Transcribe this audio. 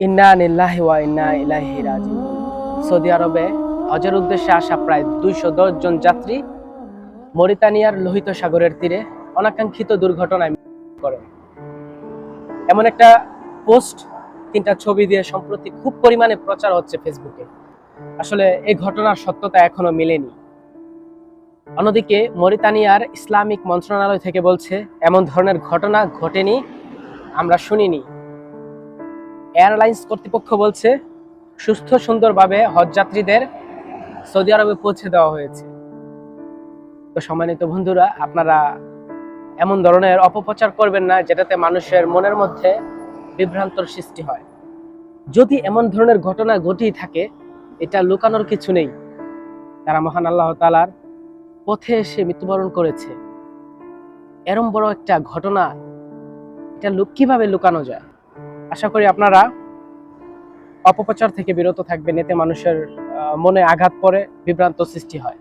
ইন্না নিল্লাহি ওয়া ইন্না ইলাইহি সৌদি আরবে হজের উদ্দেশ্যে আসা প্রায় দুইশো জন যাত্রী মরিতানিয়ার লোহিত সাগরের তীরে অনাকাঙ্ক্ষিত দুর্ঘটনায় করেন এমন একটা পোস্ট, তিনটা ছবি দিয়ে সম্প্রতি খুব পরিমাণে প্রচার হচ্ছে ফেসবুকে। আসলে এই ঘটনার সত্যতা এখনও মেলেনি। অন্যদিকে মরিতানিয়ার ইসলামিক মন্ত্রণালয় থেকে বলছে, এমন ধরনের ঘটনা ঘটেনি, আমরা শুনিনি। এয়ারলাইন্স কর্তৃপক্ষ বলছে, সুস্থ সুন্দরভাবে হজযাত্রীদের সৌদি আরবে পৌঁছে দেওয়া হয়েছে। তো সম্মানিত বন্ধুরা, আপনারা এমন ধরনের অপপ্রচার করবেন না, যেটাতে মানুষের মনের মধ্যে বিভ্রান্তর সৃষ্টি হয়। যদি এমন ধরনের ঘটনা ঘটেই থাকে, এটা লুকানোর কিছু নেই। তারা মহান আল্লাহ তালার পথে এসে মৃত্যুবরণ করেছে। এরম বড় একটা ঘটনা, এটা কীভাবে লুকানো যায়? আশা করি আপনারা অপপ্রচার থেকে বিরত থাকবেন, এতে মানুষের মনে আঘাত পরে বিভ্রান্ত সৃষ্টি হয়।